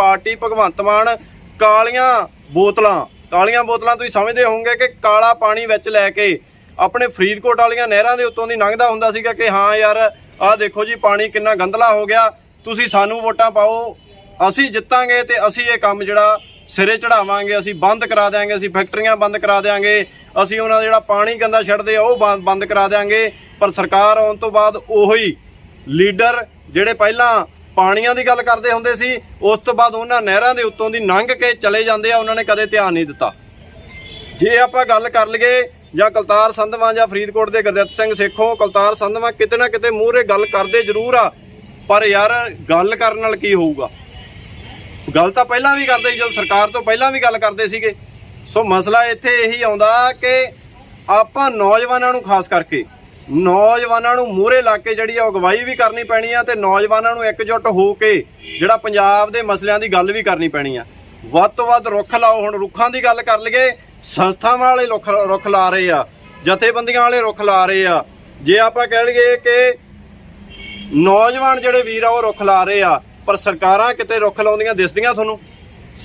Party Bhagwant Mann ਕਾਲੀਆਂ ਬੋਤਲਾਂ ਕਾਲੀਆਂ ਬੋਤਲਾਂ ਤੁਸੀਂ ਸਮਝਦੇ ਹੋਵੋਗੇ ਕਿ ਕਾਲਾ ਪਾਣੀ ਵਿੱਚ ਲੈ ਕੇ ਆਪਣੇ ਫਰੀਦਕੋਟ ਵਾਲੀਆਂ ਨਹਿਰਾਂ ਦੇ ਉੱਤੋਂ ਦੀ ਲੰਘਦਾ ਹੁੰਦਾ ਸੀਗਾ ਕਿ ਹਾਂ ਯਾਰ, ਆਹ ਦੇਖੋ ਜੀ ਪਾਣੀ ਕਿੰਨਾ ਗੰਦਲਾ ਹੋ ਗਿਆ, ਤੁਸੀਂ ਸਾਨੂੰ ਵੋਟਾਂ ਪਾਓ, ਅਸੀਂ ਜਿੱਤਾਂਗੇ ਤੇ ਅਸੀਂ ਇਹ ਕੰਮ ਜਿਹੜਾ ਸਿਰੇ ਚੜਾਵਾਂਗੇ, ਅਸੀਂ ਬੰਦ ਕਰਾ ਦਿਆਂਗੇ, ਅਸੀਂ ਫੈਕਟਰੀਆਂ ਬੰਦ ਕਰਾ ਦਿਆਂਗੇ, ਅਸੀਂ ਉਹਨਾਂ ਦਾ ਜਿਹੜਾ ਪਾਣੀ ਗੰਦਾ ਛੱਡਦੇ ਆ, ਉਹ ਬੰਦ- ਬੰਦ ਕਰਾ ਦਿਆਂਗੇ, ਪਰ ਸਰਕਾਰ ਆਉਣ ਤੋਂ ਬਾਅਦ ਉਹੀ ਲੀਡਰ ਜਿਹੜੇ ਪਹਿਲਾਂ ਪਾਣੀਆਂ ਦੀ ਗੱਲ ਕਰਦੇ ਹੁੰਦੇ ਸੀ, ਉਸ ਤੋਂ ਬਾਅਦ ਉਹਨਾਂ ਨਹਿਰਾਂ ਦੇ ਉੱਤੋਂ ਦੀ ਲੰਘ ਕੇ ਚਲੇ ਜਾਂਦੇ ਆ, ਉਹਨਾਂ ਨੇ ਕਦੇ ਧਿਆਨ ਨਹੀਂ ਦਿੱਤਾ। ਜੇ ਆਪਾਂ ਗੱਲ ਕਰ ਲਈਏ, ਜਾਂ ਕਲਤਾਰ ਸੰਧਵਾਂ ਜਾਂ ਫਰੀਦਕੋਟ ਦੇ ਗੁਰਦਿੱਤ ਸਿੰਘ ਸੇਖੋਂ, ਕਲਤਾਰ ਸੰਧਵਾਂ ਕਿਤੇ ਨਾ ਕਿਤੇ ਮੂਹਰੇ ਗੱਲ ਕਰਦੇ ਜ਼ਰੂਰ ਆ, ਪਰ ਯਾਰ ਗੱਲ ਕਰਨ ਨਾਲ ਕੀ ਹੋਊਗਾ? ਗੱਲ ਤਾਂ ਪਹਿਲਾਂ ਵੀ ਕਰਦੇ ਸੀ, ਜਦੋਂ ਸਰਕਾਰ ਤੋਂ ਪਹਿਲਾਂ ਵੀ ਗੱਲ ਕਰਦੇ ਸੀਗੇ। ਸੋ ਮਸਲਾ ਇੱਥੇ ਇਹੀ ਆਉਂਦਾ ਕਿ ਆਪਾਂ ਨੌਜਵਾਨਾਂ ਨੂੰ ਖਾਸ ਕਰਕੇ ਨੌਜਵਾਨਾਂ ਨੂੰ ਮੂਹਰੇ ਲਾ ਕੇ ਜਿਹੜੀ ਆ ਉਹ ਅਗਵਾਈ ਵੀ ਕਰਨੀ ਪੈਣੀ ਆ ਤੇ ਨੌਜਵਾਨਾਂ ਨੂੰ ਇਕਜੁੱਟ ਹੋ ਕੇ ਜਿਹੜਾ ਪੰਜਾਬ ਦੇ ਮਸਲਿਆਂ ਦੀ ਗੱਲ ਵੀ ਕਰਨੀ ਪੈਣੀ ਆ। ਵੱਧ ਤੋਂ ਵੱਧ ਰੁੱਖ ਲਾਓ, ਹੁਣ ਰੁੱਖਾਂ ਦੀ ਗੱਲ ਕਰ ਲਈਏ, ਸੰਸਥਾਵਾਂ ਵਾਲੇ ਰੁੱਖ ਰੁੱਖ ਲਾ ਰਹੇ ਆ, ਜਥੇਬੰਦੀਆਂ ਵਾਲੇ ਰੁੱਖ ਲਾ ਰਹੇ ਆ। ਜੇ ਆਪਾਂ ਕਹਿ ਲਈਏ ਕਿ ਨੌਜਵਾਨ ਜਿਹੜੇ ਵੀਰ ਆ, ਉਹ ਰੁੱਖ ਲਾ ਰਹੇ ਆ, ਪਰ ਸਰਕਾਰਾਂ ਕਿਤੇ ਰੁੱਖ ਲਾਉਂਦੀਆਂ ਦਿਸਦੀਆਂ ਤੁਹਾਨੂੰ?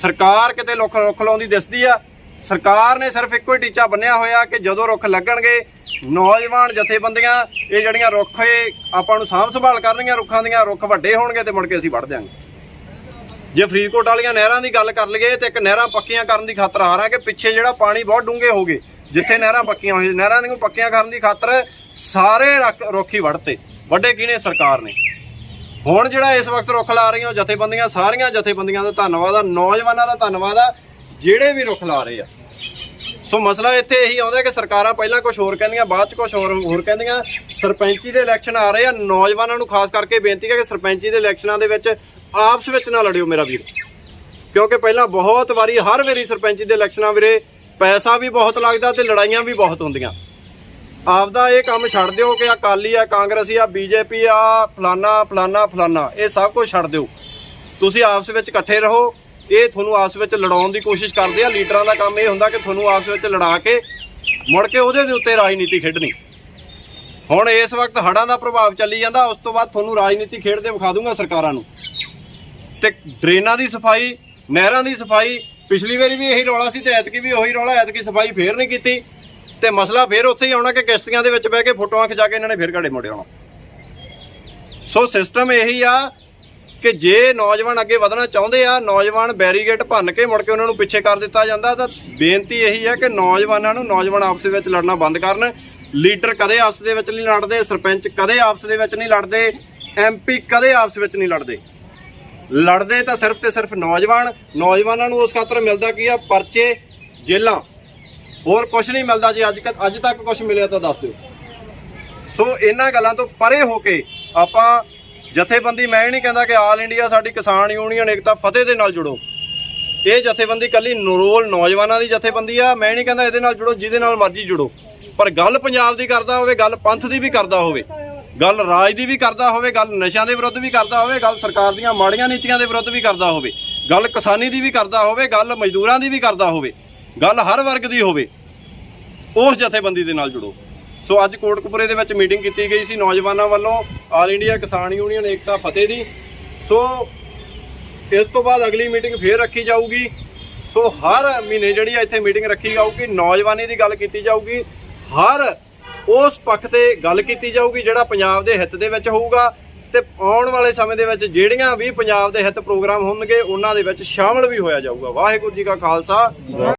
ਸਰਕਾਰ ਕਿਤੇ ਰੁੱਖ ਰੁੱਖ ਲਾਉਂਦੀ ਦਿਸਦੀ ਆ? ਸਰਕਾਰ ਨੇ ਸਿਰਫ ਇੱਕੋ ਹੀ ਟੀਚਾ ਬੰਨਿਆ ਹੋਇਆ ਕਿ ਜਦੋਂ ਰੁੱਖ ਲੱਗਣਗੇ ਨੌਜਵਾਨ ਜਥੇਬੰਦੀਆਂ, ਇਹ ਜਿਹੜੀਆਂ ਰੁੱਖ ਇਹ ਆਪਾਂ ਨੂੰ ਸਾਂਭ ਸੰਭਾਲ ਕਰਨਗੀਆਂ ਰੁੱਖਾਂ ਦੀਆਂ, ਰੁੱਖ ਵੱਡੇ ਹੋਣਗੇ ਤੇ ਮੁੜ ਕੇ ਅਸੀਂ ਵੱਢ ਦਿਆਂਗੇ। ਜੇ ਫਰੀਦਕੋਟ ਵਾਲੀਆਂ ਨਹਿਰਾਂ ਦੀ ਗੱਲ ਕਰ ਲਈਏ ਤੇ ਇੱਕ ਨਹਿਰਾਂ ਪੱਕੀਆਂ ਕਰਨ ਦੀ ਖਾਤਰ ਆ ਰਹਾ ਕਿ ਪਿੱਛੇ ਜਿਹੜਾ ਪਾਣੀ ਬਹੁਤ ਡੂੰਘੇ ਹੋ ਗਏ, ਜਿੱਥੇ ਨਹਿਰਾਂ ਪੱਕੀਆਂ ਹੋਈਆਂ, ਨਹਿਰਾਂ ਨੂੰ ਪੱਕੀਆਂ ਕਰਨ ਦੀ ਖਾਤਰ ਸਾਰੇ ਰੱਖ- ਰੁੱਖ ਹੀ ਵੱਢਤੇ, ਵੱਡੇ ਕਿਹਨੇ ਸਰਕਾਰ ਨੇ। ਹੁਣ ਜਿਹੜਾ ਇਸ ਵਕਤ ਰੁੱਖ ਲਾ ਰਹੀਆਂ ਉਹ ਜਥੇਬੰਦੀਆਂ, ਸਾਰੀਆਂ ਜਥੇਬੰਦੀਆਂ ਦਾ ਧੰਨਵਾਦ ਆ, ਨੌਜਵਾਨਾਂ ਦਾ ਧੰਨਵਾਦ ਆ, ਜਿਹੜੇ ਵੀ ਰੁੱਖ ਲਾ ਰਹੇ ਆ। ਸੋ ਮਸਲਾ ਇੱਥੇ ਇਹੀ ਆਉਂਦਾ ਕਿ ਸਰਕਾਰਾਂ ਪਹਿਲਾਂ ਕੁਝ ਹੋਰ ਕਹਿੰਦੀਆਂ, ਬਾਅਦ ਚ ਕੁਝ ਹੋਰ ਹੋਰ ਕਹਿੰਦੀਆਂ। ਸਰਪੰਚੀ ਦੇ ਇਲੈਕਸ਼ਨ ਆ ਰਹੇ ਆ। ਨੌਜਵਾਨਾਂ ਨੂੰ ਖਾਸ ਕਰਕੇ ਬੇਨਤੀ ਹੈ ਕਿ ਸਰਪੰਚੀ ਦੇ ਇਲੈਕਸ਼ਨਾਂ ਦੇ ਵਿੱਚ ਆਪਸ ਵਿੱਚ ਨਾ ਲੜਿਓ ਮੇਰਾ ਵੀਰ। ਕਿਉਂਕਿ ਪਹਿਲਾਂ ਬਹੁਤ ਵਾਰੀ, ਹਰ ਵਾਰੀ ਸਰਪੰਚੀ ਦੇ ਇਲੈਕਸ਼ਨਾਂ ਵੀਰੇ ਪੈਸਾ ਵੀ ਬਹੁਤ ਲੱਗਦਾ ਤੇ ਲੜਾਈਆਂ ਵੀ ਬਹੁਤ ਹੁੰਦੀਆਂ। ਆਪਦਾ ਇਹ ਕੰਮ ਛੱਡ ਦਿਓ ਕਿ ਅਕਾਲੀ ਆ, ਕਾਂਗਰਸੀ ਆ, ਬੀਜੇਪੀ ਆ, ਫਲਾਨਾ ਫਲਾਨਾ ਫਲਾਨਾ। ਇਹ ਸਭ ਕੁਝ ਛੱਡ ਦਿਓ। ਤੁਸੀਂ ਆਪਸ ਵਿੱਚ ਇਕੱਠੇ ਰਹੋ। ਇਹ ਤੁਹਾਨੂੰ ਆਪਸ ਵਿੱਚ ਲੜਾਉਣ ਦੀ ਕੋਸ਼ਿਸ਼ ਕਰਦੇ ਆ। ਲੀਡਰਾਂ ਦਾ ਕੰਮ ਇਹ ਹੁੰਦਾ ਕਿ ਤੁਹਾਨੂੰ ਆਪਸ ਵਿੱਚ ਲੜਾ ਕੇ ਮੁੜ ਕੇ ਉਹਦੇ ਦੇ ਉੱਤੇ ਰਾਜਨੀਤੀ ਖੇਡਣੀ। ਹੁਣ ਇਸ ਵਕਤ ਹੜ੍ਹਾਂ ਦਾ ਪ੍ਰਭਾਵ ਚੱਲੀ ਜਾਂਦਾ, ਉਸ ਤੋਂ ਬਾਅਦ ਤੁਹਾਨੂੰ ਰਾਜਨੀਤੀ ਖੇਡਦੇ ਵਿਖਾ ਦੂੰਗਾ ਸਰਕਾਰਾਂ ਨੂੰ। ਤੇ ਡਰੇਨਾਂ ਦੀ ਸਫ਼ਾਈ, ਨਹਿਰਾਂ ਦੀ ਸਫ਼ਾਈ, ਪਿਛਲੀ ਵਾਰੀ ਵੀ ਇਹੀ ਰੌਲਾ ਸੀ ਤੇ ਐਤਕੀ ਵੀ ਉਹੀ ਰੌਲਾ, ਐਤਕੀ ਸਫ਼ਾਈ ਫੇਰ ਨਹੀਂ ਕੀਤੀ। ਤੇ ਮਸਲਾ ਫੇਰ ਉੱਥੇ ਹੀ ਆਉਣਾ ਕਿ ਕਿਸ਼ਤੀਆਂ ਦੇ ਵਿੱਚ ਬਹਿ ਕੇ ਫੋਟੋਆਂ ਖਿਚਾ ਕੇ ਇਹਨਾਂ ਨੇ ਫੇਰ ਘੜੇ ਮੋੜੇ ਆਉਣਾ। ਸੋ ਸਿਸਟਮ ਇਹੀ ਆ ਕਿ ਜੇ ਨੌਜਵਾਨ ਅੱਗੇ ਵਧਣਾ ਚਾਹੁੰਦੇ ਆ, ਨੌਜਵਾਨ ਬੈਰੀਗੇਟ ਭੰਨ ਕੇ ਮੁੜ ਕੇ ਉਹਨਾਂ ਨੂੰ ਪਿੱਛੇ ਕਰ ਦਿੱਤਾ ਜਾਂਦਾ, ਤਾਂ ਬੇਨਤੀ ਇਹੀ ਹੈ ਕਿ ਨੌਜਵਾਨਾਂ ਨੂੰ ਨੌਜਵਾਨ ਆਪਸ ਵਿੱਚ ਲੜਨਾ ਬੰਦ ਕਰਨ। ਲੀਡਰ ਕਦੇ ਆਪਸ ਦੇ ਵਿੱਚ ਨਹੀਂ ਲੜਦੇ, ਸਰਪੰਚ ਕਦੇ ਆਪਸ ਦੇ ਵਿੱਚ ਨਹੀਂ ਲੜਦੇ ਐਮਪੀ ਕਦੇ ਆਪਸ ਵਿੱਚ ਨਹੀਂ ਲੜਦੇ। ਲੜਦੇ ਤਾਂ ਸਿਰਫ ਤੇ ਸਿਰਫ ਨੌਜਵਾਨ, ਨੌਜਵਾਨਾਂ ਨੂੰ ਉਸ ਖਾਤਰ ਮਿਲਦਾ ਕੀ ਆ, ਪਰਚੇ ਜੇਲਾਂ ਹੋਰ ਕੁਝ ਨਹੀਂ ਮਿਲਦਾ ਜੇ, ਅੱਜ ਕ- ਅੱਜ ਤੱਕ ਕੁਝ ਮਿਲਿਆ ਤਾਂ ਦੱਸ ਦਿਓ। ਸੋ ਇਹਨਾਂ ਗੱਲਾਂ ਤੋਂ ਪਰੇ ਹੋ ਕੇ ਆਪਾਂ ਜਥੇਬੰਦੀ, ਮੈਂ ਇਹ ਨਹੀਂ ਕਹਿੰਦਾ ਕਿ ਆਲ ਇੰਡੀਆ ਸਾਡੀ ਕਿਸਾਨ ਯੂਨੀਅਨ, ਏਕਤਾ, ਫਤਿਹ ਦੇ ਨਾਲ ਜੁੜੋ। ਇਹ ਜਥੇਬੰਦੀ ਕੱਲੀ ਨਰੋਲ ਨੌਜਵਾਨਾਂ ਦੀ ਜਥੇਬੰਦੀ ਆ, ਮੈਂ ਨਹੀਂ ਕਹਿੰਦਾ ਇਹਦੇ ਨਾਲ ਜੁੜੋ, ਜਿਹਦੇ ਨਾਲ ਮਰਜ਼ੀ ਜੁੜੋ। ਪਰ ਗੱਲ ਪੰਜਾਬ ਦੀ ਕਰਦਾ ਹੋਵੇ, ਗੱਲ ਪੰਥ ਦੀ ਵੀ ਕਰਦਾ ਹੋਵੇ, ਗੱਲ ਰਾਜ ਦੀ ਵੀ ਕਰਦਾ ਹੋਵੇ, ਗੱਲ ਨਸ਼ਿਆਂ ਦੇ ਵਿਰੁੱਧ ਵੀ ਕਰਦਾ ਹੋਵੇ, ਗੱਲ ਸਰਕਾਰ ਦੀਆਂ ਮਾੜੀਆਂ ਨੀਤੀਆਂ ਦੇ ਵਿਰੁੱਧ ਵੀ ਕਰਦਾ ਹੋਵੇ, ਗੱਲ ਕਿਸਾਨੀ ਦੀ ਵੀ ਕਰਦਾ ਹੋਵੇ, ਗੱਲ ਮਜ਼ਦੂਰਾਂ ਦੀ ਵੀ ਕਰਦਾ ਹੋਵੇ, ਗੱਲ ਹਰ ਵਰਗ ਦੀ ਹੋਵੇ, ਉਸ ਜਥੇਬੰਦੀ ਦੇ ਨਾਲ ਜੁੜੋ। ਸੋ ਅੱਜ ਕੋਟਕਪੁਰੇ ਦੇ ਵਿੱਚ ਮੀਟਿੰਗ ਕੀਤੀ ਗਈ ਸੀ ਨੌਜਵਾਨਾਂ ਵੱਲੋਂ ਆਲ ਇੰਡੀਆ ਕਿਸਾਨ ਯੂਨੀਅਨ ਏਕਤਾ ਫਤਿਹ ਦੀ। ਸੋ ਇਸ ਤੋਂ ਬਾਅਦ ਅਗਲੀ ਮੀਟਿੰਗ ਫੇਰ ਰੱਖੀ ਜਾਊਗੀ। ਸੋ ਹਰ ਮਹੀਨੇ ਜਿਹੜੀ ਆ ਇੱਥੇ ਮੀਟਿੰਗ ਰੱਖੀ ਜਾਊਗੀ, ਨੌਜਵਾਨੀ ਦੀ ਗੱਲ ਕੀਤੀ ਜਾਊਗੀ, ਹਰ ਉਸ ਪੱਖ ਤੇ ਗੱਲ ਕੀਤੀ ਜਾਊਗੀ ਜਿਹੜਾ ਪੰਜਾਬ ਦੇ ਹਿੱਤ ਦੇ ਵਿੱਚ ਹੋਊਗਾ ਤੇ ਆਉਣ ਵਾਲੇ ਸਮੇਂ ਦੇ ਵਿੱਚ ਜਿਹੜੀਆਂ ਵੀ ਪੰਜਾਬ ਦੇ ਹਿੱਤ ਪ੍ਰੋਗਰਾਮ ਹੋਣਗੇ, ਉਹਨਾਂ ਦੇ ਵਿੱਚ ਸ਼ਾਮਲ ਵੀ ਹੋਇਆ ਜਾਊਗਾ। ਵਾਹਿਗੁਰੂ ਜੀ ਕਾ ਖਾਲਸਾ।